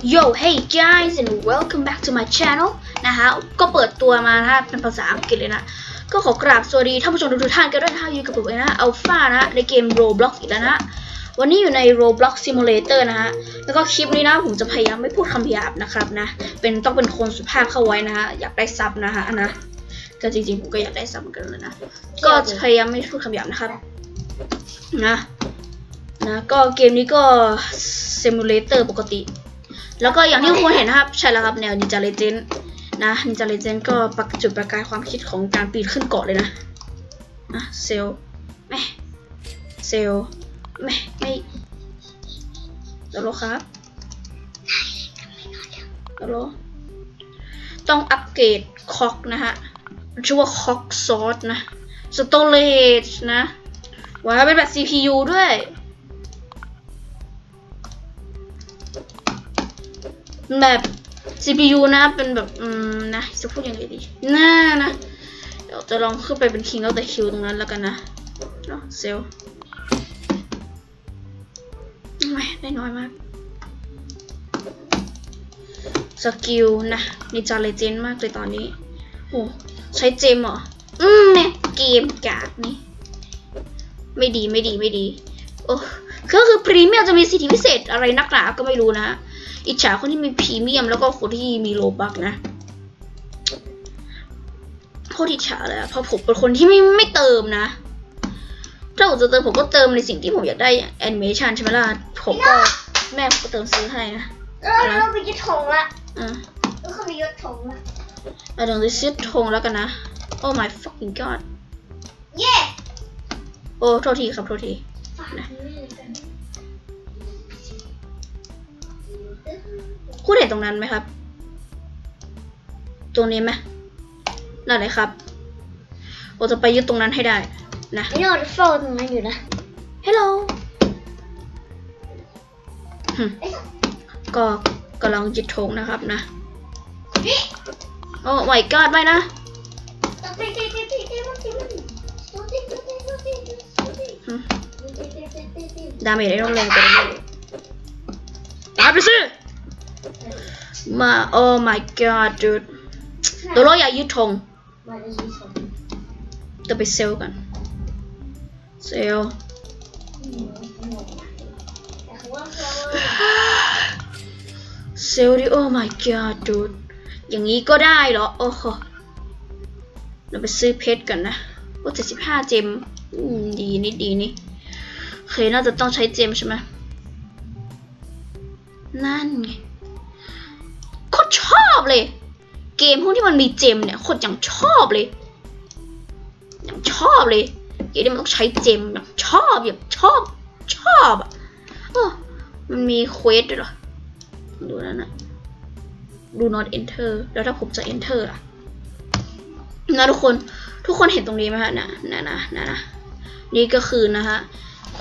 Yo hey guys and welcome back to my channel นะฮะก็เปิดตัวมานะเป็นภาษาอังกฤษเลยนะ ก็ขอกราบสวัสดีท่านผู้ชมทุกท่านกันด้วยนะฮะอยู่กับผมเองนะอัลฟานะในเกม Roblox อีกแล้วนะ วันนี้อยู่ใน Roblox Simulator นะฮะ แล้วก็คลิปนี้นะผมจะพยายามไม่พูดคำหยาบนะครับนะ เป็นต้องเป็นคนสุภาพเข้าไว้นะฮะ อยากได้ซับนะฮะนะ ก็จริงๆผมก็อยากได้ซับเหมือนกันเลยนะ ก็จะพยายามไม่พูดคำหยาบนะครับ นะ นะ ก็เกมนี้ก็ Simulator ปกติ แล้วก็อย่างที่ทุกคนเห็นนะครับ ใช่แล้วครับแนว Ninja Legend นะ Ninja Legend ก็ปักจุดประกายความคิดของการปีนขึ้นเกาะเลยนะนะเซลไม่เซลไม่ไม่ตลกครับตลกต้องอัปเกรดคอกนะฮะชื่อว่าคอกซอสนะสโตเลจนะว้าเป็นแบบ CPU ด้วย แบบ CPU นะเป็นแบบ อืมนะจะพูดยังไงดีน่านะ เดี๋ยวจะลองขึ้นไปเป็น King of the Hill ตรงนั้นแล้วกันนะเนาะเซลไม่ได้น้อยมาก สกิลนะนิจาเลเจนมากเลยตอนนี้ โอ้ใช้เจมเหรอ อืมเนี่ยเกมกากนี่ ไม่ดีไม่ดีไม่ดี โอ้ ก็คือพรีเมียมจะมีสิทธิพิเศษอะไรนักหนาก็ไม่รู้นะ อิจฉาคนที่มีพรีเมียมแล้วก็คนที่มีโลบักนะโคตรอิจฉาเลยอะเพราะผมเป็นคนที่ไม่ไม่เติมนะ ถ้าผมจะเติมผมก็เติมในสิ่งที่ผมอยากได้อย่างแอนิเมชันใช่ไหมล่ะ ผมก็แม่ผมก็เติมซื้อให้นะเออเราไปยึดธงละอะเราเข้าไปยึดธงละเอาเดี๋ยวจะซื้อธงแล้วกันนะ Oh my fucking god เย่โอ้โทษทีครับโทษทีฝาก นี่กันคุณเห็นตรงนั้นไหมครับ ตรงนี้ไหมนั่นเลยครับเราจะไปยึดตรงนั้นให้ได้ นะไอ้เราจะเฝ้าตรงนั้นอยู่นะ Hello หึก็กำลังจิตธงนะครับนะนี่โอ้ my god ไม่นะ ดาเมจได้ต้องแรงกว่านี้ตามไปสิมา oh my god dude ตัวเราอย่ายึดธงมาจะยึดธงจะไปเซลกัน เซลแต่เขาว่าเขาเซลดิ oh my god dude อย่างนี้ก็ได้เหรอ โอ้โห เราไปซื้อเพชรกันนะว่าเจ็ดสิบห้าเจมอืมดีนี่ดีนี่ เคยน่าจะต้องใช้เจมใช่ไหมนั่นไงโคตรชอบเลย เกมพวกที่มันมีเจมเนี่ยโคตรอย่างชอบเลย อย่างชอบเลยเกมที่มันต้องใช้เจมอย่างชอบอย่างชอบชอบอะเออมันมีเควสด้วยเหรอ ดูนั่นนะ do not enter แล้วถ้าผมจะ enter ล่ะนะทุกคนทุกคนเห็นตรงนี้ไหมฮะนะนะนะนะนะนี่ก็คือนะฮะ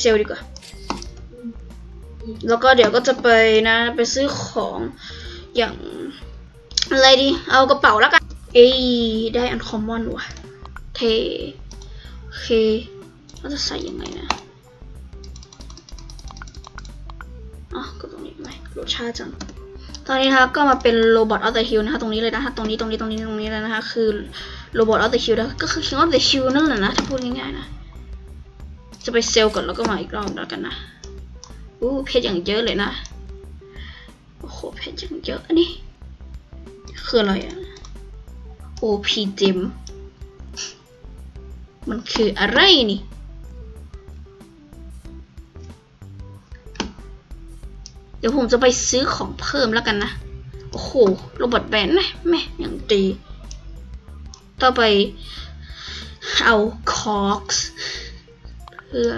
เซลดีกว่า แล้วก็เดี๋ยวก็จะไปนะไปซื้อของอย่างอะไรดี เอากระเป๋าแล้วกัน เอ้ยได้อันคอมมอนว่ะ เทโอเคเราจะใส่ยังไงนะอ๋อก็ตรงนี้ไหมรสชาติจัง ตอนนี้นะคะก็มาเป็นโรบอทออฟเดอะฮิลนะคะตรงนี้เลยนะคะ ตรงนี้ตรงนี้ตรงนี้ตรงนี้เลยนะคะ คือโรบอทออฟเดอะฮิลก็คือ King of the Hill นั่นแหละนะ ถ้าพูดง่ายๆนะ จะไปเซลก่อนแล้วก็มาอีกรอบแล้วกันนะอู้เพชรอย่างเยอะเลยนะโอ้โหเพชรอย่างเยอะอันนี้คืออะไรอะโอพีเจมมันคืออะไรนี่เดี๋ยวผมจะไปซื้อของเพิ่มแล้วกันนะ โอ้โหโรบอทแบนนะแม่อย่างดีต่อไปเอาคอร์ส เพื่อ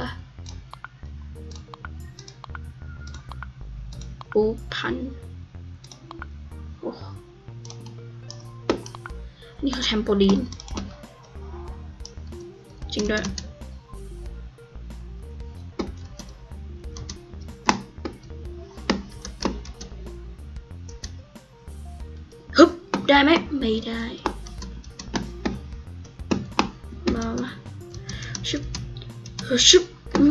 ปูพันโอ้นี่คือแทมโปลีน จริงด้วย ฮึบ ได้ไหม ไม่ได้ มาชุบ ชุบ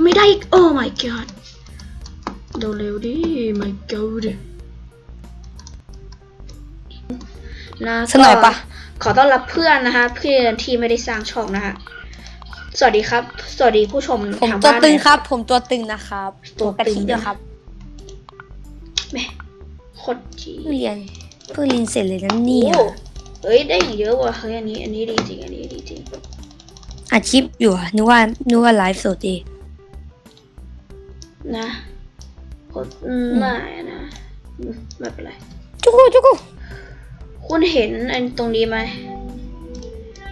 ไม่ได้อีกโอ้ my god เร็วๆดิ my god นะสักหน่อยปะขอต้อนรับเพื่อนนะคะ เพื่อนที่ไม่ได้สร้างช่องนะคะสวัสดีครับ สวัสดีผู้ชมผมทางตัวบ้านตึงนะครับ ผมตัวตึงนะครับตัตัววตึกะงทิด้วยครับแหม่โคตรจีเพิ่งเรียนเพิ่งเรียนเสร็จเลยนะเนี่ย โอ้เฮ้ย ได้อย่างเยอะว่ะ เฮ้ย อันนี้ อันนี้ดีจริง อันนี้ดีจริง อาชีพอยู่อะนึกว่านึกว่าไลฟ์สดดีนะโคตรอืมไม่นะอืมไม่เป็นไรจุกุจุกุคุณเห็นอันตรงนี้ไหม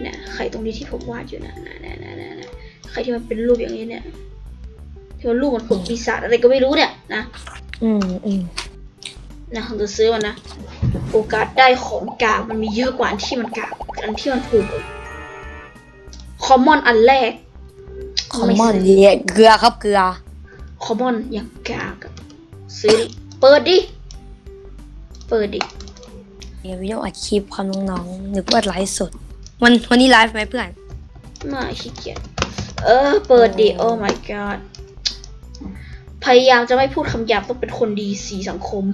เนี่ยไข่ตรงนี้ที่ผมวาดอยู่นะนะนะนะนะนะไข่ที่มันเป็นรูปอย่างนี้เนี่ยที่มันรูปเหมือนผมปีศาจอะไรก็ไม่รู้เนี่ยนะอืมอืมนะผมจะซื้อมันนะโอกาสได้ของกากมันมีเยอะกว่าอันที่มันกากอันที่มันถูกค อมมอนอันแรกคอมมอนเยเกลือครับเกลือคอมมอนอย่างกากอะซื้อดิเปิดดิ เปิดดิเดี๋ยววิดีโออัดคลิปความน้องๆนึกว่าไลฟ์สดวันวันนี้ไลฟ์ไหมเพื่อนไม่ขี้เกียจเออ เปิดดิโอ้ my god พยายามจะไม่พูดคำหยาบต้องเป็นคนดีสีสังคม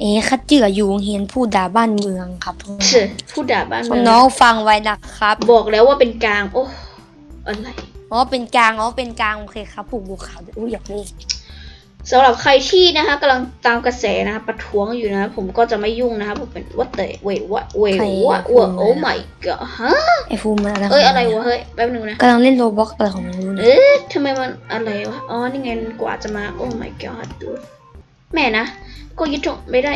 เอ๊ะคัดเจืออยู่โรงเฮียนพูดด่าบ้านเมืองครับเช่พูดด่าบ้านเมืองน้องๆฟังไว้นะครับ บอกแล้วว่าเป็นกลาง โอ้อะไรอ๋อเป็นกลางอ๋อเป็นกลางโอเคครับผูกบัวขาวด้วยอุ้ยอยากเล่นสำหรับใครที่นะคะกำลังตามกระแสนะคะประท้วงอยู่นะ ผมก็จะไม่ยุ่งนะคะผมเป็นวัดเตะเวทวัดเวทวัดวัดโอ้ my god ฮะไอ้ฟูมิอะไรขงเอ้ยอะไรมันวะเฮ้ยแป๊บนึงนะกำลังเล่นโรบ็อกอะไรของมันไม่รู้เนี่ยเอ๊ะทำไมมันอะไรวะอ๋อนี่ไงกว่าจะมาโอ้ my god ดู แม่นะก็ยึดตรงไม่ได้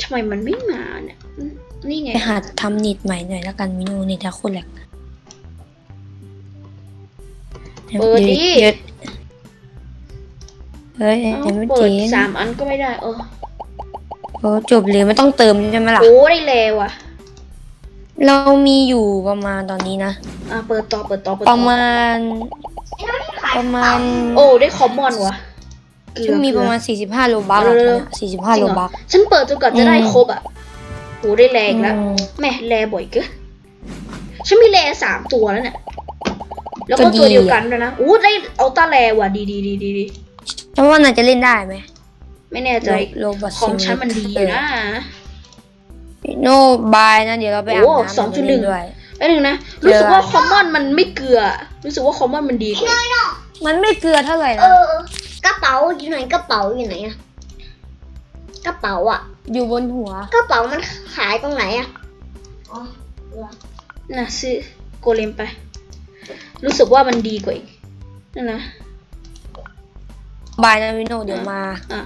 ทำไมมันไม่มาเนี่ยอืมนี่ไงไปหาทำนิดใหม่หน่อยแล้วกันมินูนิดนะคนแหลกเปิดดิเยวเฮ้ยเอ้ายังไม่เปิเจ๋ดงสามอันก็ไม่ได้เออโอ้จบเลยไม่ต้องเติมใช่ไหมล่ะโอ้ได้แล้วอะ เรามีอยู่ประมาณตอนนี้นะอะเปิดต่อเปิดต่อเปิดปต่ระอมาณไอ้น้องที่ขายประมาณ โอ้ได้คอมมอนวะ เกลืจะอมีเกปลืระอมาณ 45 โลบัคเออะอตอนเนี้ย45โลบัคฉันเปิดจนกว่าจะได้อืมครบอะโหได้แรงแล้วอืมแม่แรบ่อยเกินฉันมีแรสามตัวแล้วเนี่ย แล้วก็ก็ดีตัวเดียวกันด้วยนะอู้ได้เอาตาแรว่ะดีดีดีดีดีฉันว่าน่าจะเล่นได้ไหม ไม่แน่ใจโลบัคของฉันมันดีอยู่นะโนบายนะ เดี๋ยวเราไปอาบโอ้น้ำสองจุดหนึ่งด้วยแป๊บนึงนะ รู้สึกว่าคอมมอนมันไม่เกลือ รู้สึกว่าคอมมอนมันดีกว่ามันไม่เกลือเท่าไหร่เอนะอ กระเป๋าอยู่ไหนกระเป๋าอยู่ไหนอะกระเป๋าอะอยู่บนหัว กระเป๋ามันขายตรงไหนอะอ๋อน่ะซื้อโกเลมไป รู้สึกว่ามันดีกว่าอีกนั่นนะบายนะวิโนเดี๋ยวมาอะ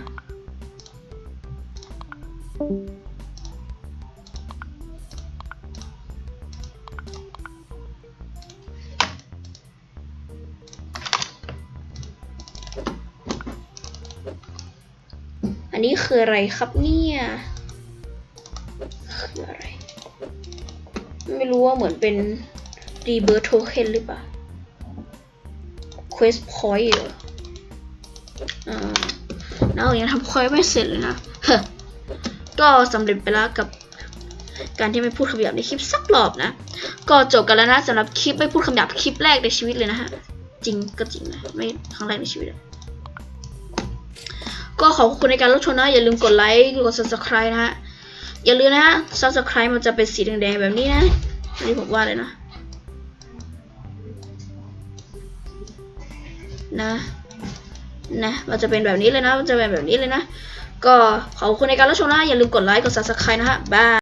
นนี้คืออะไรครับเนี่ยคืออะไร ไม่รู้ว่าเหมือนเป็น rebirth token หรือเปล่า quest point เหรออ่าเรายังทำ quest ไม่เสร็จเลยนะก็สำเร็จไปแล้วกับการที่ไม่พูดคำหยาบในคลิปสักรอบนะ ก็จบกันแล้วนะสำหรับคลิปไม่พูดคำหยาบคลิปแรกในชีวิตเลยนะฮะ จริงก็จริงนะ ไม่ครั้งแรกในชีวิตอะ ก็ขอบคุณในการรับชมนะ อย่าลืมกดไลค์กด subscribe นะฮะ อย่าลืมนะ subscribe มันจะเป็นสีแดงๆแบบนี้นะนี่ผมว่าเลยนะ นะ นะ มันจะเป็นแบบนี้เลยนะ มันจะเป็นแบบนี้เลยนะ ก็ขอบคุณในการรับชมนะ อย่าลืมกดไลค์กด subscribe นะฮะบาย